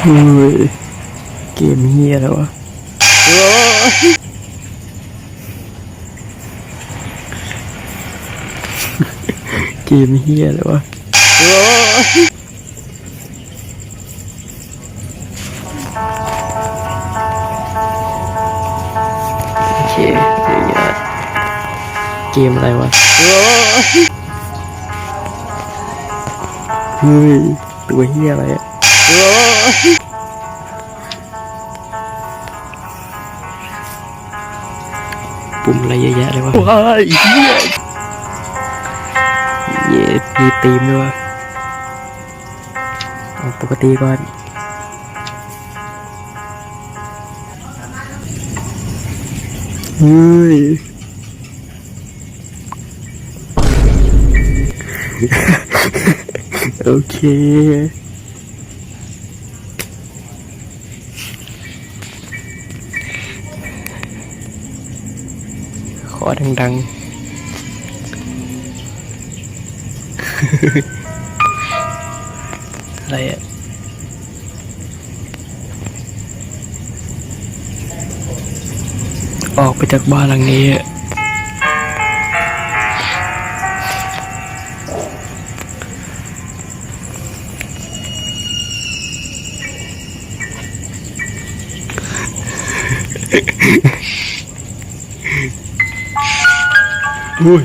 เฮ้ยเกมเฮียแล้ววะเกมเฮียแล้ววะโอเคเดี๋ยอย่าเกมอะไรวะเฮ้ยตัวเฮียอะไรอะ โอ้ปุ่มอะไรเยอะแยะเลยวะว้ายเหี้ยเย่มีตีมด้วยวะเอาปกติก่อนเฮ้ยโอเค อดังๆ อะไรอะออกไปจากบ้านหลังนี้ อะอุ้ย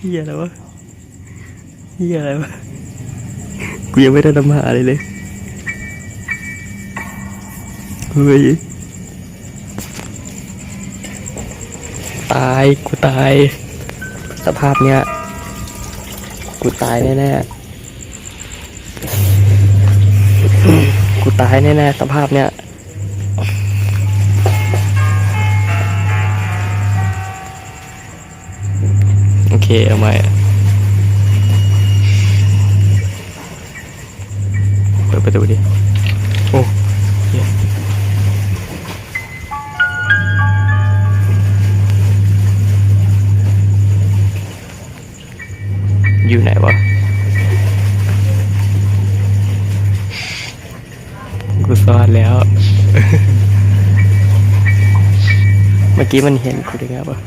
เฮียอะไรวะเฮียอะไรวะกูยังไม่ได้ทำหาเลยเลยเฮ้ยตายกูตาย สภาพเนี้ยกูตายแน่ๆ กูตายแน่ๆสภาพเนี้ยโอเคเอาใหม่เปิดประตูดิโอ้เหี้ยอยู่ไหนวะ กูซ่อนแล้ว เมื่อกี้มันเห็นกูได้ไงวะ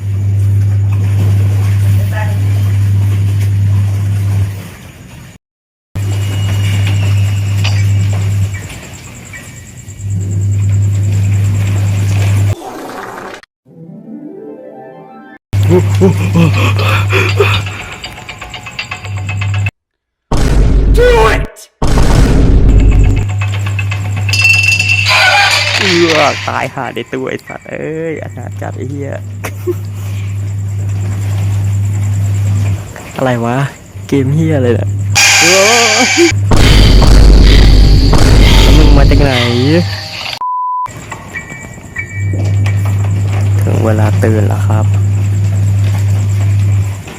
เอื อตายหาในตัวไอ้สัตว์เอ้ยอนาจจัดไอ้เหี้ยอะไรวะ เกมเหี้ยอะไรเนี่ยล้วมึงมาจากไหน ถึงเวลาตื่นแล้วครับ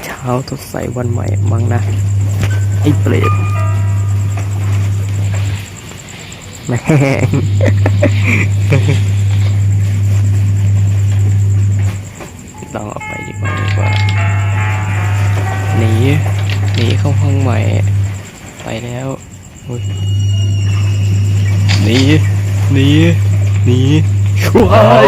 เช้าสดใสวันใหม่มั้งนะ ไอ้เปรต แม่งลองออกไปดีกว่าดีกว่าหนีหนีเข้าห้องใหม่ ไปแล้วหนีหนีหนีว้าย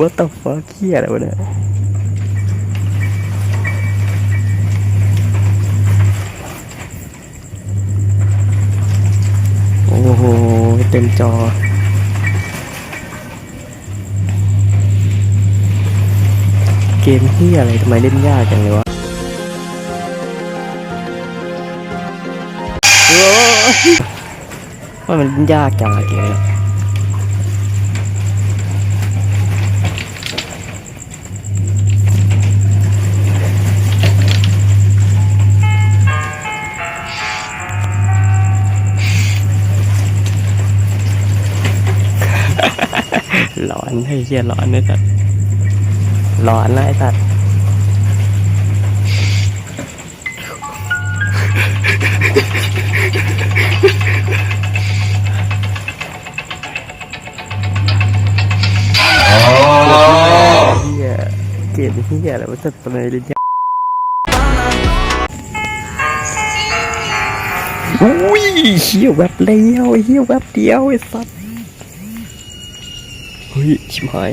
วัตถุฟ้าเขี้ยอะไรวะเนี่ย ต็มจอ เกมที่อะไรทำไมเล่นยากจังเลยวะว่ามันเล่นยากจังอะเกมเนี่ หลอนไอ้เฮียหลอนไอ้สัตว์หลอนนะไอ้สัตว์เกลียดที่แย่แล้วมันจะเป็อะไรเนี่ยอุ้ยเฮี้ยแวบเดียวเฮี้ยแวบเดียวไอ้สัส ฮ้ย ชิบหาย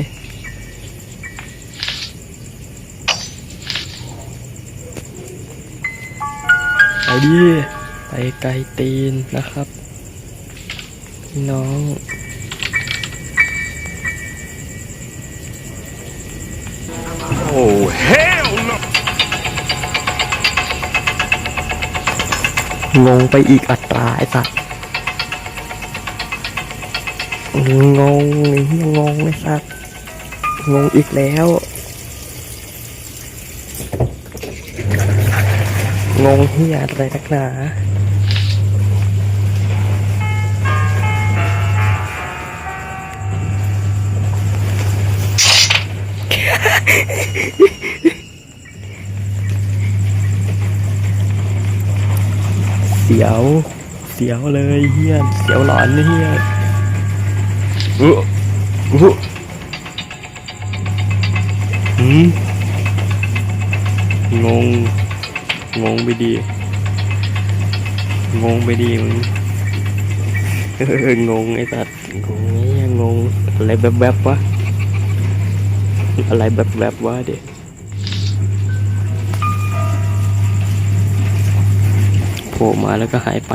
ไปดิไปไกลตีนนะครับ พี่น้อง Oh, hell no! งงไปอีกอัตราไอ้สัส งงเหี้ยงงไอ้สัสงงอีกแล้ว งงเฮียอะไรนักหนาเสียว เสียวเลยเฮียเสียวหลอนเฮีย อู้อู้หืมงง งงไปดี งงไปดีมึงเอองงไอ้สัตว์งงไอ้เหี้ยงงอะไรแบบแบบวะ อะไรแบบแบบวะเด็โผล่มาแล้วก็หายไป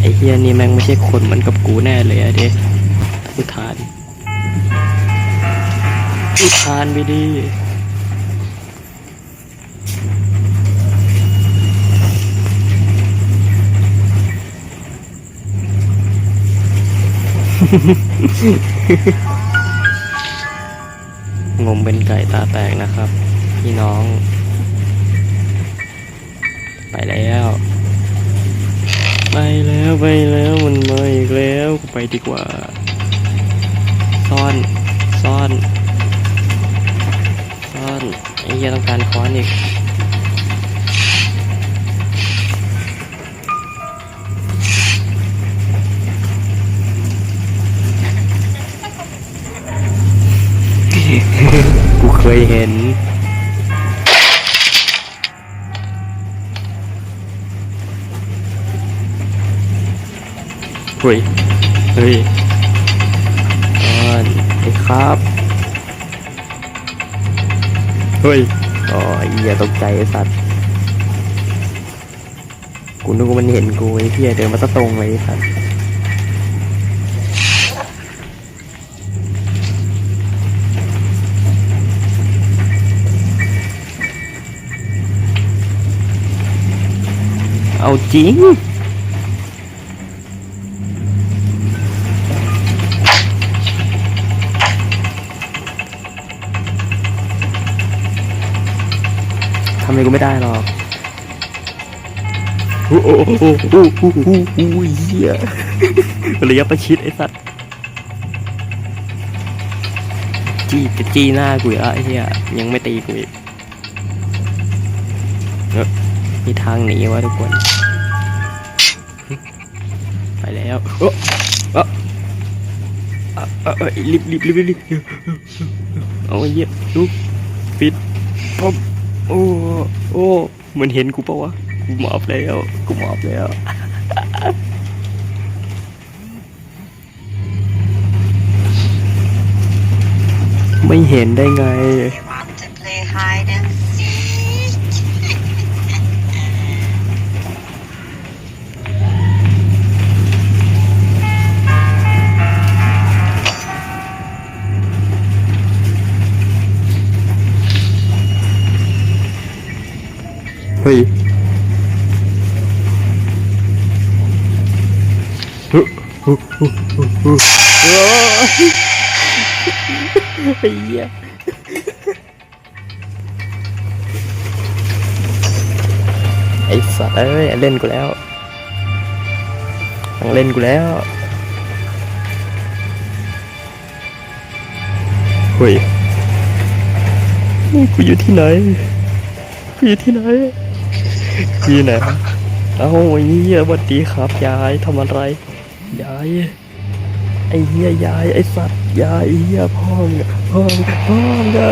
ไอ้เฮียนี่แม่งไม่ใช่คนเหมือนกับกูแน่เลยอะเด็ อุทาน อุทานไปดิงมเป็นไก่ตาแตกนะครับ พี่น้อง ไปแล้ว ไปแล้วไปแล้วมันมาอีกแล้วไปดีกว่า ซ่อนซ่อนซ่อนไอ้เหี้ยต้องการค้อนอีกกูเคยเห็นเฮ้ยเฮ้ย อ่อนไอ้ครับ เฮ้ยอ๋อไอ้เหี้ยตกใจไอ้สัตว์ กูนึกว่ามันเห็นกูไอ้เหี้ยเดินมาตะตรงเลยไอ้สัตว์เอาจริงำอะไรกูไม่ได้หรอกโอ้โหโอ้โหโอ้โหโอ้โหเหี้ยระยะประชิดไอ้สัตว์จี้จะจี้หน้ากูอีกแล้วไอ้เหี้ยยังไม่ตีกูอีกเอ้อมีทางหนีวะทุกคน ไปแล้วเอ้อเอ้เอ้อเอ้ยรีบรีบรีบรีบเอาไอ้เหี้ยลุกปิดปุ๊บ โอ้โอ้มันเห็นกูปะวะกูหมอบแล้วกูหมอบแล้วไม่เห็นได้ไง เฮ้ยฮึฮึฮึฮึฮึโอ้ยไอ้เหี้ยไอ้สัตว์เอ้ยเล่นกูแล้วต้องเล่นกูแล้วเฮ้ยนี่กูอยู่ที่ไหนกูอยู่ที่ไหนกู อยู่ไหนเอ้าไอ้เหี้ยสวัสดีครับยายทำอะไรยายไอ้เหี้ยยายไอ้สัตว์ยายไอ้เหี้ยพ่อมึงพ่อมึงพ่อมึงอะ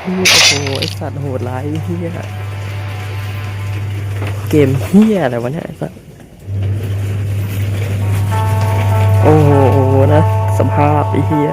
ไอ้เหี้ยโอ้โหไอ้สัตว์โหดร้ายเหี้ยเกมเหี้ยอะไรวะเนี่ยไอ้สัตว์โอ้โหนะสภาพไอ้เหี้ย